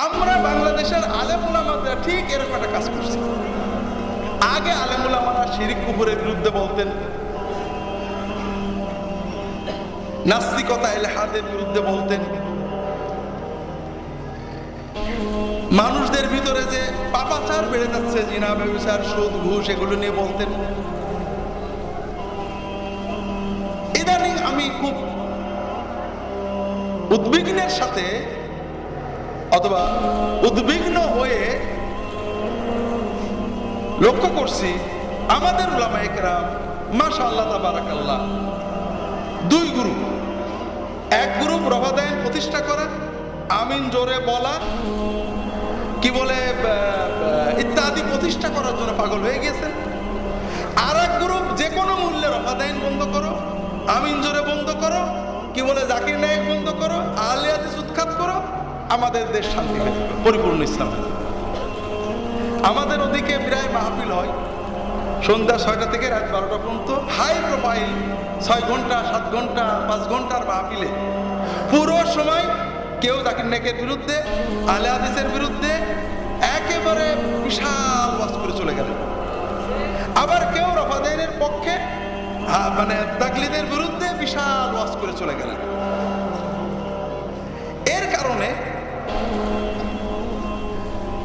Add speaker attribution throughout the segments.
Speaker 1: আমরা বাংলাদেশের আলেমুলামাদের ঠিক এরকম একটা কাজ করছি। আগে আলেমুলামারা শিরিক কুপুরের বিরুদ্ধে বলতেন, নাস্তিকতা এলহাদের বিরুদ্ধে বলতেন। মানুষদের ভিতরে যে পাপাচার বেড়ে যাচ্ছে জিনা ব্যবসার সুদ, ঘুষ, এগুলো নিয়ে বলতেন। ইদানিং আমি খুব উদ্বিগ্নের সাথে অথবা উদ্বিগ্ন হয়ে লক্ষ্য করছি আমাদের উলামা একরাম মাশা আল্লাহ তাবারাকাল্লাহ, দুই গ্রুপ। এক গ্রুপ রবাদায়ন প্রতিষ্ঠা করা, আমিন জোরে বলা, কি বলে ইত্যাদি প্রতিষ্ঠা করার জন্য পাগল হয়ে গেছেন। আর এক গ্রুপ, যে কোনো মূল্যে রফাদাইন বন্ধ করো, আমিন জোরে বন্ধ করো, কি বলে, জাকির নায়ক বন্ধ করো আলিয়াদি উৎখাত করো আমাদের দেশ শান্তি পরিপূর্ণ ইসলাম আমাদের ওদিকে প্রায় মাহফিল হয়। সন্ধ্যা ছয়টা থেকে রাত বারোটা পর্যন্ত। হাই প্রোফাইল, ছয় ঘণ্টা, সাত ঘণ্টা, পাঁচ ঘণ্টার মাহফিলে। পুরো সময় কেউ জাকির নায়কের বিরুদ্ধে আলে হাদিসের বিরুদ্ধে একেবারে বিশাল ওয়াজ করে চলে গেলেন। আবার কেউ রফাদাইনের পক্ষে মানে তাকলিদের বিরুদ্ধে বিশাল ওয়াজ করে চলে গেলেন।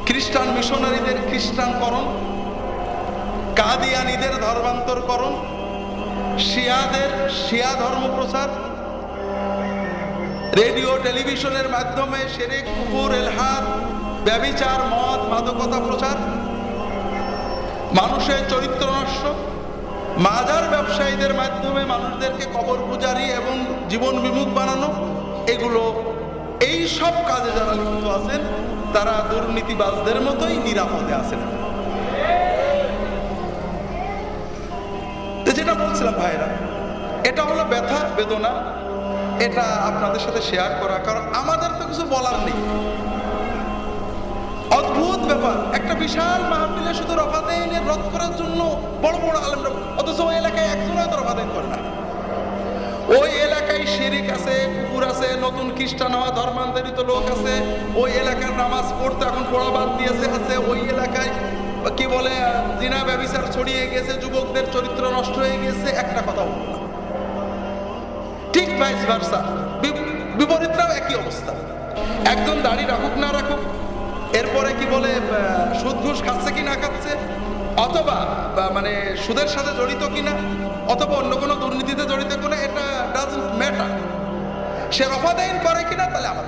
Speaker 1: খ্রিস্টান মিশনারিদের খ্রিস্টানকরণ, কাদিয়ানিদের ধর্মান্তরকরণ, শিয়াদের শিয়া ধর্ম প্রচার, রেডিও, টেলিভিশনের মাধ্যমে সেরেক কুকুর এলহাদ ব্যবিচার, মদ, মাদকতা প্রচার, মানুষের চরিত্র নষ্ট, মাজার ব্যবসায়ীদের মাধ্যমে মানুষদেরকে কবর পূজারি এবং জীবন বিমুখ বানানো, এগুলো সব কাজে যারা লিপ্ত আছেন, তারা দুর্নীতিবাজদের মতোই নিরাপদে আছেন। যেটা বলছিলাম ভাইরা, এটা হলো ব্যথা, বেদনা, এটা আপনাদের সাথে শেয়ার করা, কারণ আমাদের তো কিছু বলার নেই। অদ্ভুত ব্যাপার, একটা বিশাল মাহফিলে শুধু রফাদাইনের রদ করার জন্য বড় বড় আলেমরা অথচ এলাকায় একজন হয়তো রফাদাইন করে না। শিরিক আছে, কুকুর আছে, নতুন খ্রিস্টান হওয়া ধর্মান্তরিত লোক আছে, ওই এলাকার নামাজ পড়তে এখন পড়া বাদ দিয়েছে, আছে ওই এলাকায়। কি বলে, জিনা ব্যবিচার ছড়িয়ে গেছে, যুবকদের চরিত্র নষ্ট হয়ে গেছে, একটা কথা বলব ঠিক ভাইস ভার্সা বিপরীতরাও একই অবস্থা। একজন দাড়ি রাখুক, না রাখুক, এরপরে কি বলে সুদ ঘুষ খাচ্ছে কি না খাচ্ছে, অথবা মানে সুদের সাথে জড়িত কিনা, অথবা অন্য কোনো দুর্নীতিতে জড়িত কিনা সে রফাদাইন করে কিনা তাহলে আমার